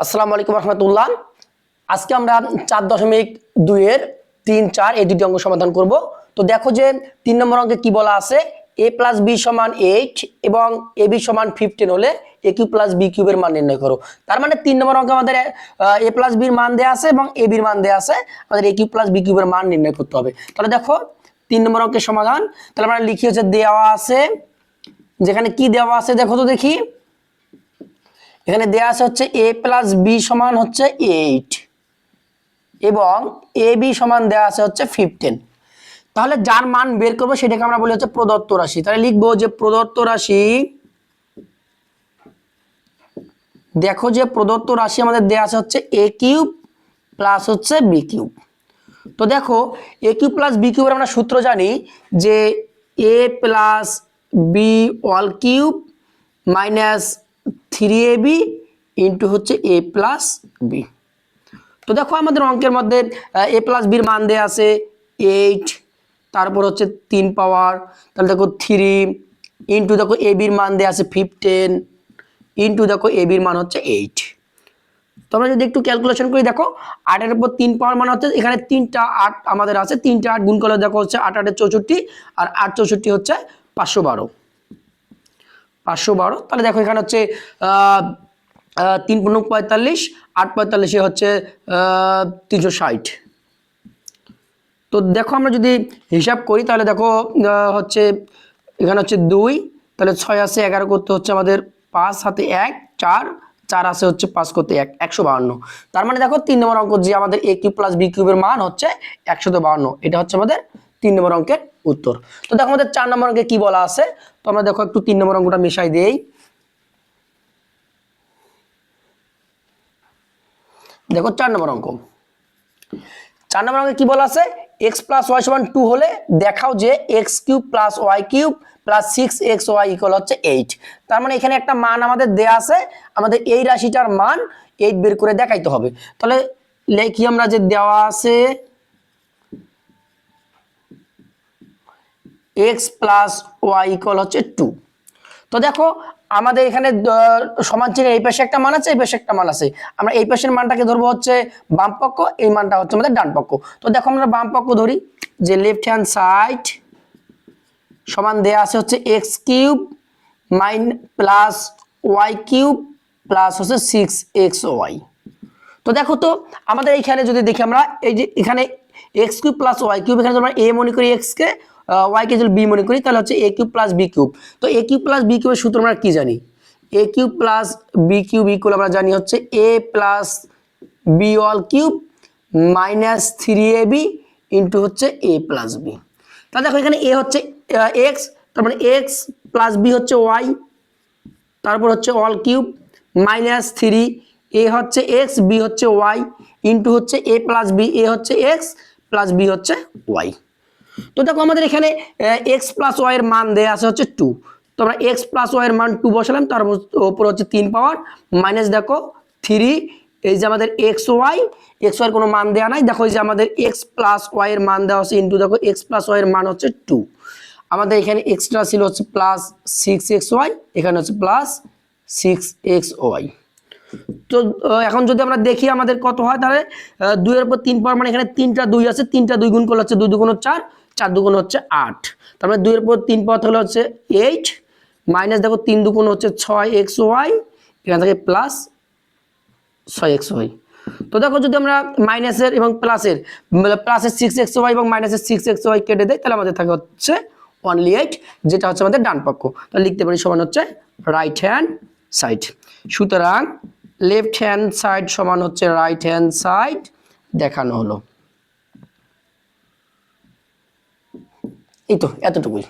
আসসালামু আলাইকুম রহমতুল্লাহ। আজকে আমরা চার দশমিক দুইয়ের তিন, চার এই দুটি অঙ্ক সমাধান করব। তো দেখো যে তিন নম্বর অঙ্কে কি বলা আছে? এ প্লাস বি সমান এইট এবং এ বি সমান ফিফটিন হলে এ কিউ প্লাস বি কিউবের মান নির্ণয় করো। তার মানে তিন নম্বর অঙ্কে আমাদের এ প্লাস বির মান দেওয়া আছে এবং এ বির মান দেওয়া আছে। আমাদের এ কিউ প্লাস বি কিউবের মান নির্ণয় করতে হবে। তাহলে দেখো, তিন নম্বর অঙ্কের সমাধান। তাহলে আমরা লিখি হচ্ছে দেওয়া আছে। যেখানে কি দেওয়া আছে দেখো তো দেখি। এখানে দেওয়া আছে হচ্ছে এ প্লাস বি সমান হচ্ছে এইট এবং এ বি সমান দেওয়া আছে হচ্ছে ফিফটিন তাহলে যার মান বের করব সেটাকে আমরা বলি হচ্ছে প্রদত্ত রাশি। তাহলে লিখব যে প্রদত্ত রাশি, দেখো যে প্রদত্ত রাশি আমাদের দেওয়া আছে হচ্ছে এ কিউব প্লাস হচ্ছে বি কিউব তো দেখো এ কিউব প্লাস বি কিউবের আমরা সূত্র জানি যে A plus B all cube minus three A B into হচ্ছে এ প্লাস বি তো দেখো আমাদের অঙ্কের মধ্যে এ প্লাস বির মান দেওয়া আছে এইট তারপর হচ্ছে তিন পাওয়ার তাহলে দেখো থ্রি ইন্টু দেখো এ বির মান দেওয়া আছে ফিফটেন ইন্টু দেখো এ বির মান হচ্ছে এইট তোমরা যদি একটু ক্যালকুলেশন করি, দেখো আটের উপর তিন পাওয়ার মানে হচ্ছে এখানে তিনটা আট আমাদের আছে, তিনটা আট গুণ করলে দেখো হচ্ছে আট আটের চৌষট্টি, আর আট চৌষট্টি হচ্ছে পাঁচশো বারো। পাঁচশো বারো। তাহলে দেখো এখানে হচ্ছে তিন পনেরো পঁয়তাল্লিশ, আট পঁয়তাল্লিশে হচ্ছে তিনশো ষাট। তো দেখো আমরা যদি হিসাব করি, তাহলে দেখো হচ্ছে এখানে হচ্ছে দুই, তাহলে ছয় আছে এগারো করতে হচ্ছে আমাদের পাঁচ হাতে এক, চার চার আছে হচ্ছে পাঁচ করতে এক, একশো বাহান্ন। তার মানে দেখো তিন নম্বর অঙ্ক যে আমাদের এ কিউব প্লাস বি কিউবের মান হচ্ছে একশো বাহান্ন। এটা হচ্ছে আমাদের তিন নম্বর অঙ্কের উত্তর। তো দেখো আমাদের চার নম্বর অঙ্কে কি বলা আছে? তো আমরা দেখো একটু তিন নম্বর অঙ্কটা মিশাই দেই। দেখো চার নম্বর অঙ্ক। চার নম্বর অঙ্কে কি বলা আছে? এক্স প্লাস ওয়াই সমান টু হলে দেখাও যে X cube plus Y cube plus six X Y equal হচ্ছে এইট তার মানে এখানে একটা মান আমাদের দেয়া আছে, আমাদের এই রাশিটার মান এইট বের করে দেখাইতে হবে। তাহলে লেখি আমরা যে দেওয়া আছে এক্স প্লাস ওয়াই ইকুয়াল হচ্ছে টু তো দেখো, আমাদের এখানে সমান চিহ্নের এই পাশে একটা মান আছে, এই পাশে একটা মান আছে। আমরা এই পাশের মানটাকে ধরবো হচ্ছে বাম পক্ষ, এই মানটা হচ্ছে আমাদের ডান পক্ষ। তো দেখো, আমরা বাম পক্ষ ধরি, যে লেফট হ্যান্ড সাইড সমান দেয়া আছে হচ্ছে এক্স কিউব মাইন প্লাস ওয়াই কিউব প্লাস হচ্ছে সিক্স এক্স ওয়াই তো দেখো তো, আমাদের এইখানে যদি দেখি আমরা, এই যে এখানে X cube plus Y cube এখানে আমরা এ মনে করি এক্স কে ওয়াই কে যদি বি মনে করি, তাহলে হচ্ছে A cube plus B cube. তো এ কিউব প্লাস বি কিউবের সূত্র আমরা কি জানি? A cube plus B cube equal আমরা জানি হচ্ছে A plus B all cube minus three A B into হচ্ছে এ প্লাস বি তাহলে দেখো এখানে এ হচ্ছে এক্স তার মানে এক্স প্লাস বি হচ্ছে ওয়াই তারপর হচ্ছে all cube minus three A হচ্ছে এক্স বি হচ্ছে ওয়াই ইন্টু হচ্ছে এ প্লাস বি এ হচ্ছে এক্স প্লাস বি হচ্ছে ওয়াই তো দেখো আমাদের এখানে এক্স প্লাস ওয়াই এর মান দেয়া আছে হচ্ছে টু তো আমরা এক্স প্লাস ওয়াই এর মান টু বসালাম, তার উপর হচ্ছে তিন পাওয়ার মাইনাস দেখো থ্রি এই যে আমাদের এক্স ওয়াই এক্স ওয়াই কোনো মান দেওয়া নাই। দেখো যে আমাদের এক্স প্লাস ওয়াই এর মান দেওয়া হচ্ছে ইন্টু দেখো এক্স প্লাস ওয়াই এর মান হচ্ছে টু আমাদের এখানে এক্সট্রা ছিল হচ্ছে প্লাস সিক্স এক্স ওয়াই এখানে হচ্ছে প্লাস সিক্স এক্স ওয়াই তো এখন যদি আমরা দেখি আমাদের কত হয়, তাহলে দুইয়ের উপর তিন পাওয়ার মানে এখানে তিনটা দুই আছে, তিনটা দুই গুণ করলে হচ্ছে দুই দুগুণ চার। চার দুগুণ হচ্ছে আট। তারপরে দুইয়ের উপর তিন পাওয়ার তাহলে হচ্ছে এইট মাইনাস দেখো তিন দুগুণ হচ্ছে ছয় এক্স ওয়াই এখান থেকে প্লাস ছয় এক্স ওয়াই তো দেখো যদি আমরা মাইনাসের এবং প্লাসের প্লাসের সিক্স এক্স ওয়াই এবং মাইনাসের সিক্স এক্স ওয়াই কেটে দেয় তাহলে আমাদের থাকে হচ্ছে অনলি এইট যেটা হচ্ছে আমাদের ডান পক্ষ। তাহলে লিখতে পারি সমান হচ্ছে রাইট হ্যান্ড সাইড সুতরাং লেফট হ্যান্ড সাইড সমান হচ্ছে রাইট হ্যান্ড সাইড দেখানো হলো। এই তো এতটুকুই।